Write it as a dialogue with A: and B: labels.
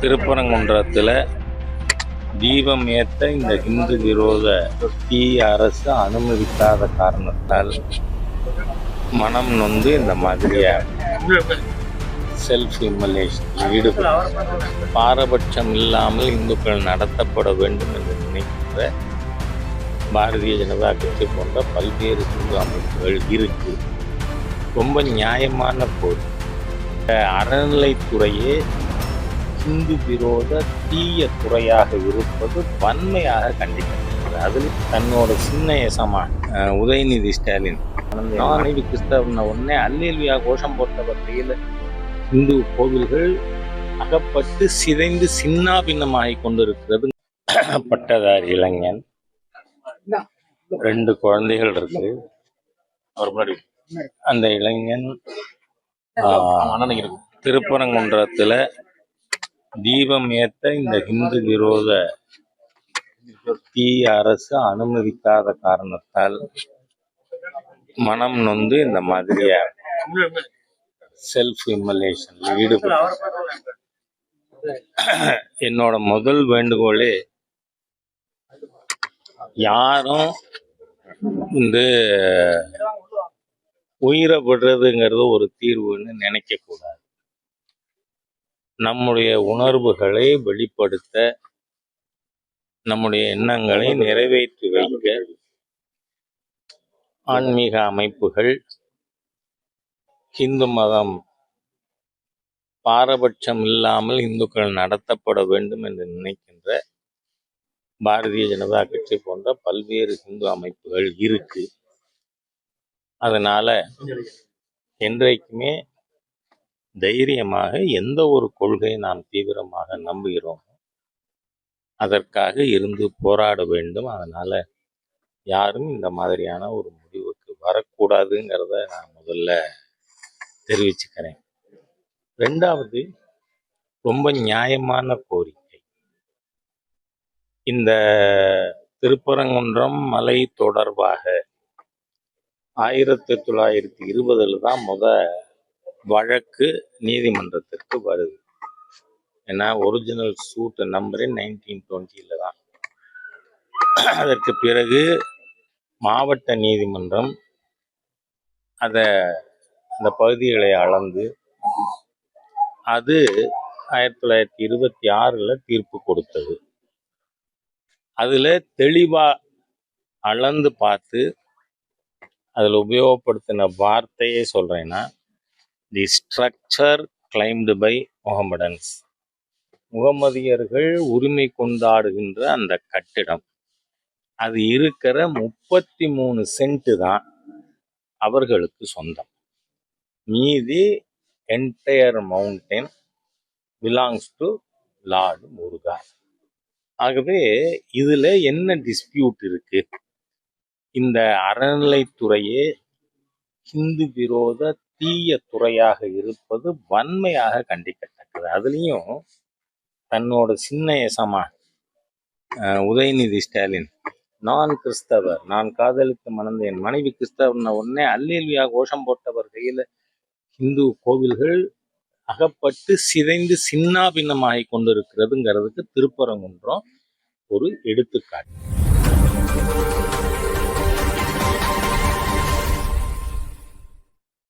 A: திருப்பரங்குன்றத்தில் தீபம் ஏற்ற இந்த இந்து விரோத தீய அரசு அனுமதிக்காத காரணத்தால் மனம் நொந்து இந்த மாதிரியாக செல்ஃப் இம்மலேஷன் ஈடுபட்டு. பாரபட்சம் இல்லாமல் இந்துக்கள் நடத்தப்பட வேண்டும் என்று நினைக்கின்ற பாரதிய ஜனதா கட்சி போன்ற பல்வேறு இந்து அமைப்புகள் இருக்கு. ரொம்ப நியாயமான போர். அறநிலைத்துறையே இந்து விரோத தீய துறையாக இருப்பது வன்மையாக கண்டிக்கிறது அதில் தன்னோட சின்ன எசமா உதயநிதி ஸ்டாலின். நானே கிறிஸ்தவன உடனே அல்லேல்வியா கோஷம் போட்ட வகையில் இந்து கோவில்கள் அகப்பட்டு சிதைந்து சின்னா பின்னமாகி கொண்டிருக்கிறது. பட்டதாரி இளைஞன். ரெண்டு குழந்தைகள் இருக்கு. அவர் முன்னாடி அந்த இளைஞன் திருப்பரங்குன்றத்துல தீபம் ஏத்த இந்த இந்து விரோத தீய அரசு அனுமதிக்காத காரணத்தால் மனம் நொந்து இந்த மாதிரிய செல்ஃப் இம்மலேஷன் ஈடுபட்டு என்னோட முதல் வேண்டுகோளே யாரும் வந்து உயிரை விடுறதுங்கிறது ஒரு தீர்வுன்னு நினைக்க கூடாது நம்முடைய உணர்வுகளை வெளிப்படுத்த நம்முடைய எண்ணங்களை நிறைவேற்றி வைக்க ஆன்மீக அமைப்புகள் இந்து மதம் பாரபட்சம் இல்லாமல் இந்துக்கள் நடத்தப்பட வேண்டும் என்று நினைக்கின்ற பாரதிய ஜனதா கட்சி போன்ற பல்வேறு இந்து அமைப்புகள் இருக்கு. அதனால என்றைக்குமே தைரியமாக எந்த ஒரு கொள்கையை நாம் தீவிரமாக நம்புகிறோம் அதற்காக இருந்து போராட வேண்டும். அதனால் யாரும் இந்த மாதிரியான ஒரு முடிவுக்கு வரக்கூடாதுங்கிறத நான் முதல்ல தெரிவிச்சுக்கிறேன். ரெண்டாவது ரொம்ப நியாயமான கோரிக்கை. இந்த திருப்பரங்குன்றம் மலை தொடர்பாக ஆயிரத்தி தொள்ளாயிரத்தி இருபதில் தான் முத வழக்கு நீதிமன்றத்திற்கு வருது. ஏன்னா ஒரிஜினல் சூட் நம்பரு நைன்டீன் டுவெண்ட்டியில் தான். அதற்கு பிறகு மாவட்ட நீதிமன்றம் அதை அந்த பகுதிகளை அளந்து அது ஆயிரத்தி தொள்ளாயிரத்தி இருபத்தி ஆறில் தீர்ப்பு கொடுத்தது. அதில் தெளிவாக அளந்து பார்த்து அதில் உபயோகப்படுத்தின வார்த்தையே சொல்கிறேன்னா the structure claimed by Mohammedans முகமதியர்கள் உரிமை கொண்டாடுகின்ற அந்த கட்டிடம். அது இருக்கிற முப்பத்தி மூணு சென்ட்டு தான் அவர்களுக்கு சொந்தம். மீதி entire mountain belongs to lord Muruga ஆகவே இதில் என்ன டிஸ்பியூட் இருக்கு? இந்த அறநிலைத்துறையே ஹிந்து விரோத தீய துறையாக இருப்பது வன்மையாக கண்டிக்கத்தக்கது. அதுலேயும் தன்னோட சின்ன எசமா உதயநிதி ஸ்டாலின் நான் கிறிஸ்தவர் நான் காதலித்து மணந்த என் மனைவி கிறிஸ்தவர்ன உடனே அல்லேல்வியா கோஷம் போட்டவர் கையில் இந்து கோவில்கள் அகப்பட்டு சிதைந்து சின்னா பின்னமாகி கொண்டிருக்கிறதுங்கிறதுக்கு திருப்பரங்குன்றம் ஒரு எடுத்துக்காட்டு.